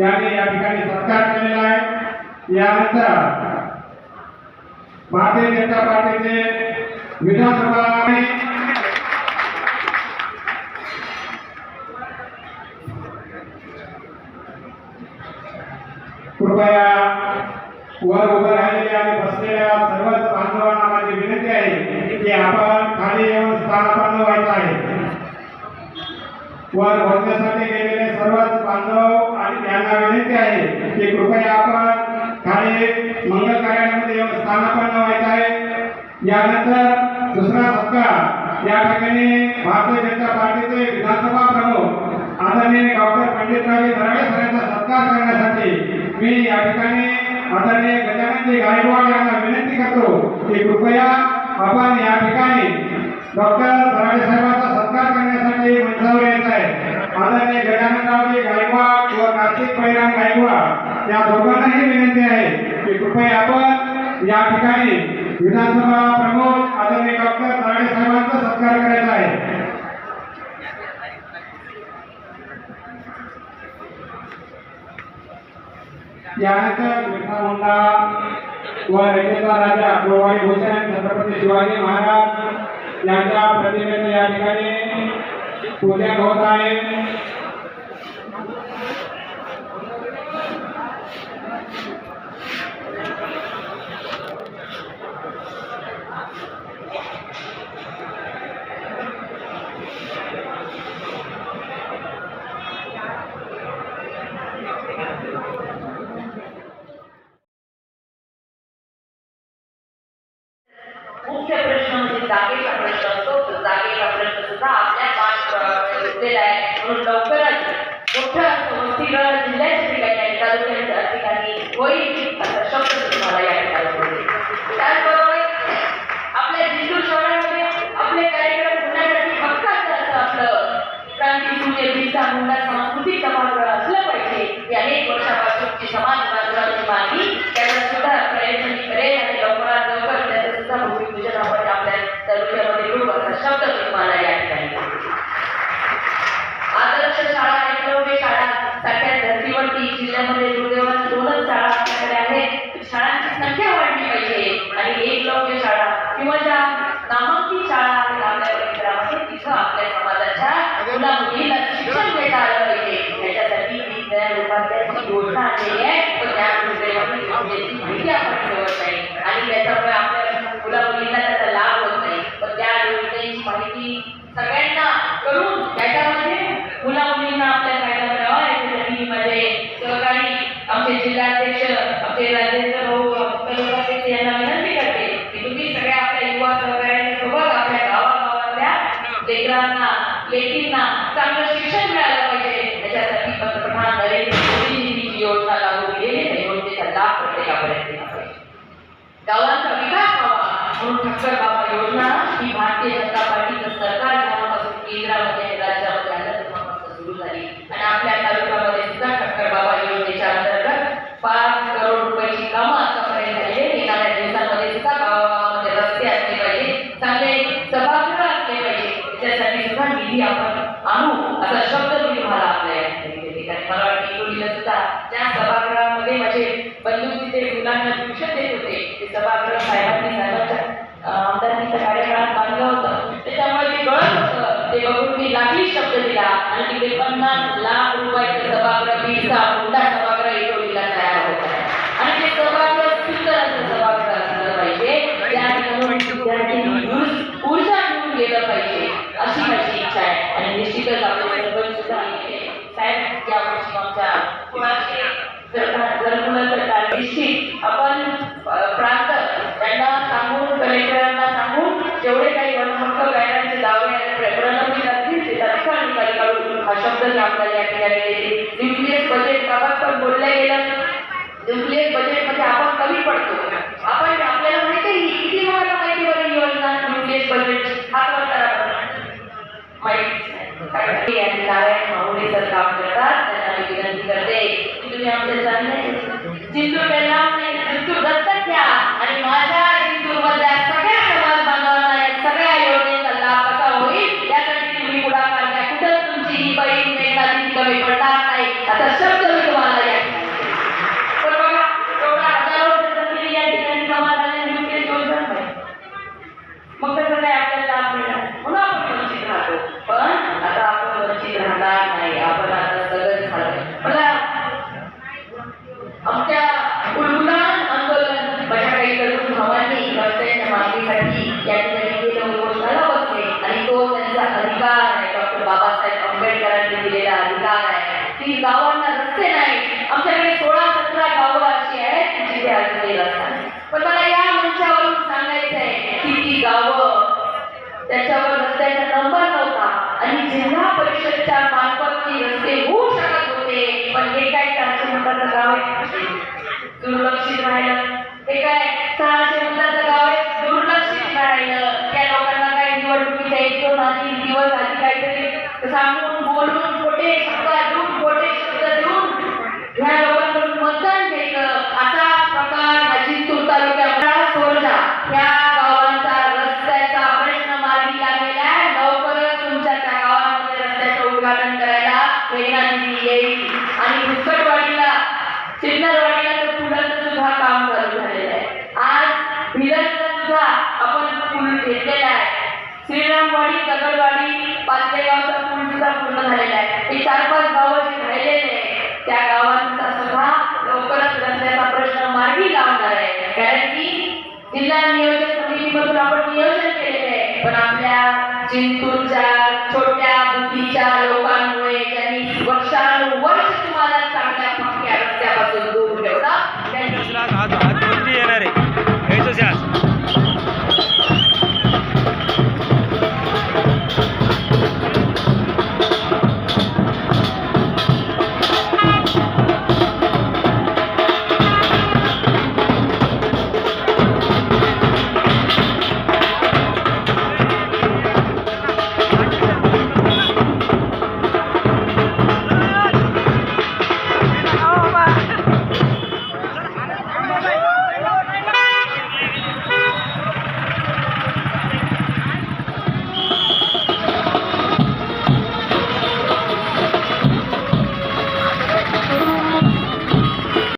यांनी या ठिकाणी सत्कार केलेला आहे. यानंतर भारतीय जनता पार्टीचे विधानसभा कृपया वर उभं राहिलेल्या आणि बसलेल्या सर्वच बांधवांना माझी विनंती आहे की आपण खाली येऊन स्थानापन्न व्हायचं आहे. वर बसण्यासाठी गेलेले सर्वच बांधव यांना विनंती आहे की कृपया आपण खाली मंगल कार्यालयामध्ये येऊन स्थानापन्न व्हायचं आहे. यानंतर दुसरा सत्कार या ठिकाणी भारतीय जनता पार्टीचे विधानसभा प्रमुख आदरणीय डॉक्टर पंडितराव दराडे सरांचा सत्कार करण्यासाठी मी या ठिकाणी आदरणीय गजाननजी गायकवाड यांना विनंती करतो की कृपया आपण या ठिकाणी डॉक्टर दराडे साहेबांचा सत्कार करण्यासाठी मंचावर यायचं आहे. आदरणीय गजाननरावजी गायकवाड व कार्तिक पैराम गायकवाड या दोघांनाही विनंती आहे की कृपया आपण या ठिकाणी विधानसभा प्रमुख आदरणीय डॉक्टर दराडे साहेबांचा सत्कार करायचा आहे. यानंतर बिरसा मुंडा व रेल्वेचा राजा गोवाडी भूषण छत्रपती शिवाजी महाराज यांच्या प्रतिमेचे या ठिकाणी पूजन होत आहे पाठ आहे म्हणून लवकरच मोठं असं जिल्ह्याच्या ठिकाणी आणि तालुक्याच्या ठिकाणी होईल असा शब्द तुम्हाला या ठिकाणी त्याचबरोबर आपल्या जिल्हा शहरामध्ये आपले कार्यक्रम होण्यासाठी हक्काचं असं आपलं क्रांतीसूर्य बिरसा मुंडा सांस्कृतिक सभागृह असलं पाहिजे. ही अनेक वर्षापासूनची समाज बांधवांची मागणी. त्याला सुद्धा प्रयत्न करेल आणि लवकरात लवकर त्याचं सुद्धा भूमिपूजन आपण आपल्या तालुक्यामध्ये करू. असा शब्द तुम्हाला Gracias. गावांचा विकास व्हावा म्हणून ठक्कर बाबा योजना ही भारतीय जनता पार्टीचं सरकार जेव्हापासून केंद्रामध्ये राज्यामध्ये आलं तेव्हापासून सुरू झाली. आणि आपल्या तालुक्यामध्ये सुद्धा ठक्कर बाबा योजनेच्या अंतर्गत पाच करोड रुपयाची कामं आतापर्यंत झालेली आहेत. येणाऱ्या दिवसांमध्ये सुद्धा गावागावामध्ये रस्ते असले पाहिजे चांगले सभागृह असले पाहिजे. त्याच्यासाठी सुद्धा निधी आपण आणू असा शब्द मी तुम्हाला आपल्या ठिकाणी मला वाटतं सुद्धा ज्या सभागृहामध्ये माझे बंधू तिथे मुलांना ट्युशन देत होते. ते सभागृह साहेबांनी झालं अं, कार्यकाळात बांधलं होतं. त्याच्यामुळे ते गळत होतं. ते बघून मी लागली शब्द दिला आणि तिकडे पन्नास लाख रुपयाचं सभागृह बिरसा मोठा सभागृह इटोलीला तयार होत आहे आणि ते सभागृह सुंदर असं सभागृह असलं पाहिजे त्या ठिकाणी विद्यार्थ्यांनी ऊर्ज- ऊर्जा घेऊन गेलं पाहिजे अशी माझी इच्छा आहे आणि निश्चितच आपले सरपंच सुद्धा इथे साहेब या वर्षी आमच्या कुणाचे घरकुलाचं कार्य निश्चित आपण अ, प्रांत त्यांना सांगून कलेक्टरांना सांगून जेवढे काही वनहक्क कायद्यांचे दावे आणि प्र- प्रलंबित असतील ते तत्काळ निकाली काढून हा शब्द मी आपल्याला या ठिकाणी बजेट बाबत पण बोललं गेलं. न्यूक्लिअर बजेटमध्ये आपण कमी पडतो. आपण आपल्याला माहिती आहे माहिती की गावांना रस्ते नाही. आमच्याकडे सोळा सतरा गावं अशी आहेत जिथे अजूनही रस्ता पण मला या मंचावरून सांगायचं आहे की ती गावं त्याच्यावर रस्त्याचा नंबर नव्हता. आणि जिल्हा परिषदच्या मार्फत ती रस्ते होऊ शकत होते. पण हे काय चारशे मताचं गाव आहे? दुर्लक्षित राहिलं. हे काय सहाशे मताचं गाव आहे? दुर्लक्षित राहिलं. त्या लोकांना काय निवडणुकी एक दोन आधी दिवस आधी काहीतरी सांगून बोलून खोटे शब्द उद्घाटन करायला मेघना दिदी येईल. आणि भुसकटवाडीला सिन्नरवाडीला तर पुलाचं सुद्धा काम चालू झालेलं आहे. आज भिलजला सुद्धा आपण पूल घेतलेला आहे. श्रीरामवाडी दगडवाडी पाचलेगावचा पूल सुद्धा पूर्ण झालेला आहे. हे चार पाच आपल्या चिंतूरच्या छोट्या बुद्धीच्या लोकांमुळे त्यांनी वर्षानु